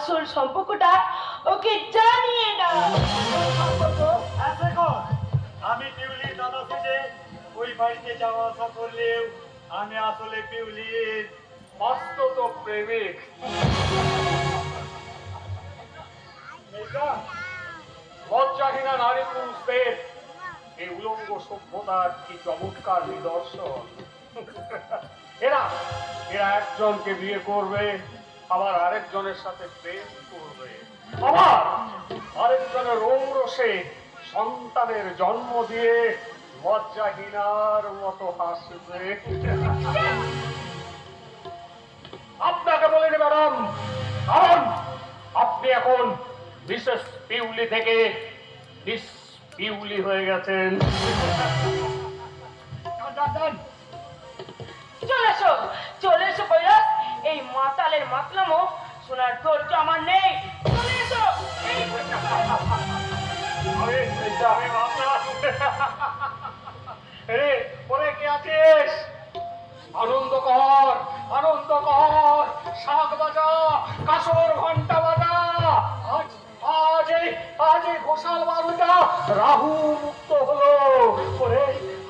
আসল সম্পর্কটা ওকে জানিয়ে না আমি পিউলির দাদা সেজে ওই বাড়িতে যাওয়া আসা করলেও আমি আসলে পিউলির বাস্তব প্রেমিক। নারী পুরুষদের এই উলঙ্গ সভ্যতার কি চমৎকার নিদর্শন। এরা এরা একজনকে বিয়ে করবে আবার আরেকজনের সাথে প্রেম করবে। আবার আরেকজনের রৌরসে সন্তানের জন্ম দিয়ে লজ্জাহীনার মতো হাসবে। আপনাকে বলিনি ম্যাডাম কারণ আপনি এখন মিসেস পিউলি থেকে মিস পিউলি হয়ে গেছেন। এই মাতালের মাতলামো শোনার ধৈর্য আমার নেই। শাক বাজা, কাসর ঘণ্টা বাজা। আজ আজ এই আজ এই ঘোষাল রাহু মুক্ত হলো।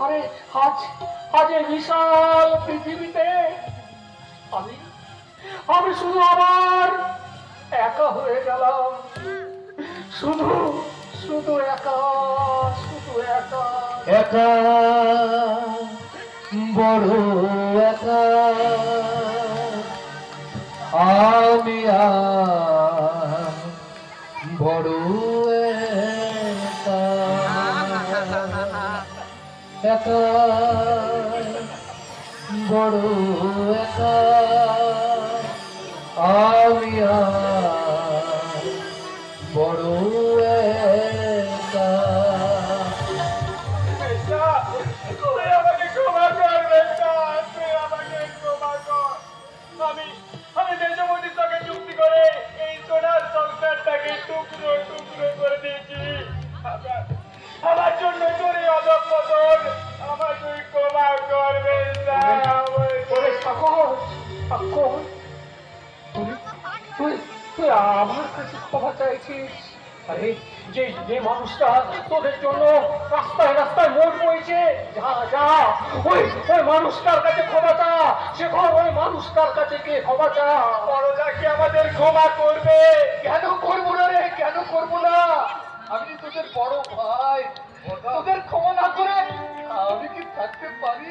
আরে, আজ আজ বিশাল পৃথিবীতে আমি শুধু আবার একা হয়ে গেলাম। শুধু শুধু একা শুধু একা। একা, বড় একা। আমি বড় একা। একা, বড় তুই তুই আমার কাছে ক্ষমা চাইছিস? আরে, যে যে মানুষটা তোদের জন্য রাস্তায় রাস্তায় মোড় বইছে যা যা। ওই ওই মানুষটার কাছে ক্ষমা চা। সে ওই মানুষটার কাছে কে ক্ষমা চা। বড়দা কি আমাদের ক্ষমা করবে। কেন করব না রে? কেন করব না? আমি তোদের বড় ভাই। তোদের ক্ষমা না করে আমি কি থাকতে পারি?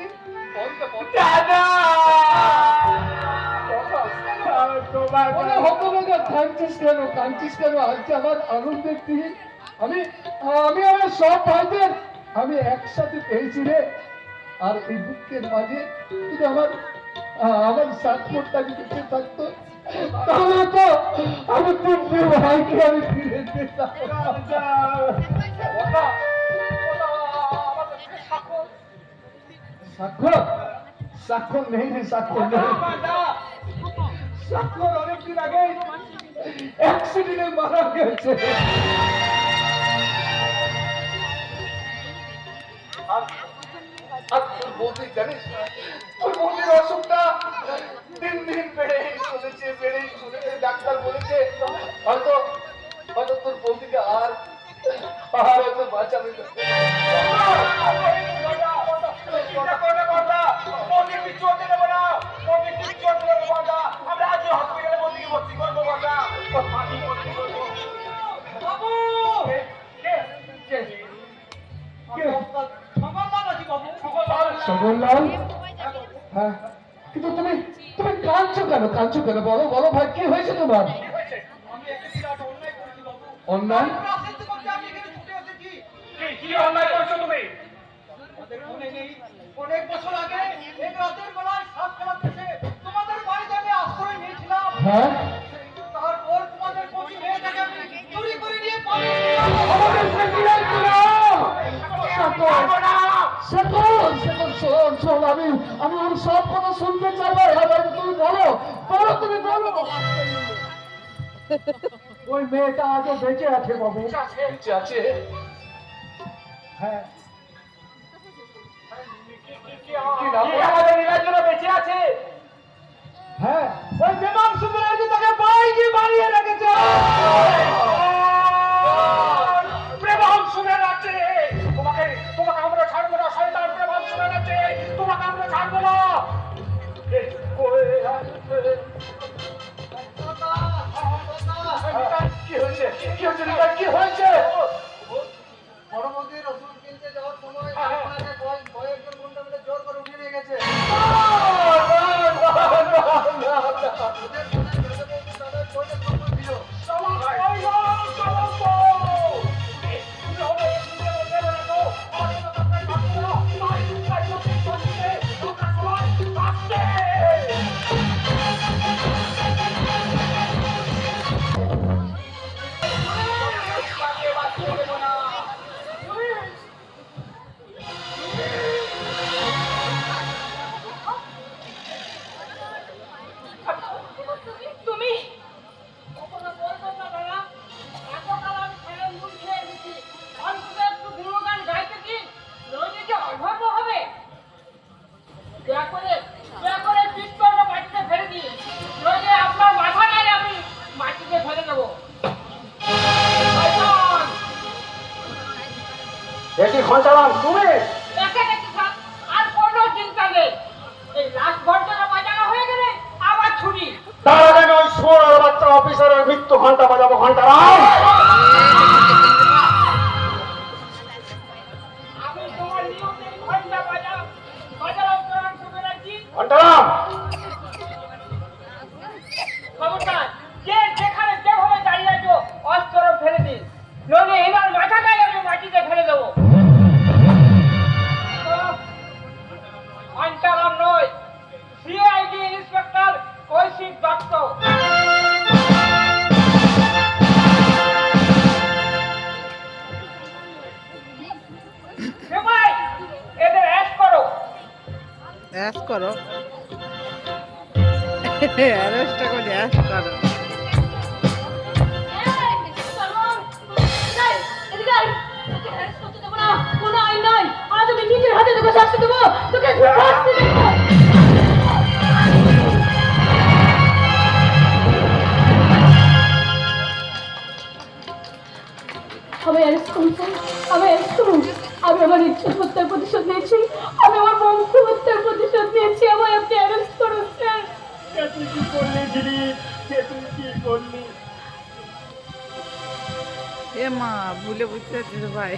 দাদা! বলে হতভাগা কাঁদছিস কেন? কাঁদছিস কেন? আজকে আমার আনন্দের দিন। আমি আমি আমার সব ভাইদের, আমি একসাথে পেয়েছি রে। আর এই দুঃখের মাঝে যদি আমার আমার যদি থাকতো নেই সাক্ষর নেই। সাক্ষর অনেকদিন আগে অ্যাক্সিডেন্টে মারা গেছে আর তোর বৌদি জানিস, তোর বৌদির অসুখটা দিন দিন বেড়েই চলেছে বেড়েই চলেছে, ডাক্তার বলেছে হয়তো হয়তো তোর বৌদিকে আর আর হয়তো বাঁচাবে। সগনলাল হ্যাঁ কিন্তু তুমি তুমি কাঁদছো কেন? কাঁদছো কেন? বলো বলো ভাই কি হয়েছে তোমার? অন্যায়? কি কি অন্যায় করছ তুমি অনেক বছর আগে এক রাতের বেলায় সাপ খেলাতেছে তোমাদের বাড়িতে আমি আশ্রয় নিয়েছিলাম হ্যাঁ? তারপর তোমাদের প্রতি মেয়েটাকে চুরি করে নিয়ে পালিয়ে আমাদের প্রেসিডেন্ট সকল সকল শোন শোন আমি আমি ওর সব কথা শুনতে চাই ভাই। এবার তুমি বলো বলো তুমি বলো। ওই মেয়েটা আজও বেঁচে আছে বাবু। বেঁচে আছে হ্যাঁ। আমাদের বেঁচে আছে। হ্যাঁ। ওই বিমান সুন্দর তাকে বাইরে বাড়িয়ে রেখেছে। কি হয়েছে দেখি ঘন্টারাম তুমি আর কোনো চিন্তা নেই। এই লাস্ট ঘন্টাটা বাজানো হয়ে গেলে আবার ছুটি। তার আগে ওই সোনার বাচ্চা অফিসারের মৃত্যু ঘণ্টা বাজাবো ঘন্টারাম এদের অ্যাশ করো। অ্যাশ করো। অ্যারেস্টটা করে অ্যাশ করো। নিজের হাতে তোকে শাস্তি দেবো। তোকে আমি হত্যার প্রতিশোধ নিয়েছি। আমি আমার বংশ হত্যার প্রতিশোধ নিয়েছি। আমার আপনি অ্যারেস্ট করুন স্যার তুই কি করলি দিদি তুই কি করলি? এ মা ভুলে বুঝতে পারছিস ভাই।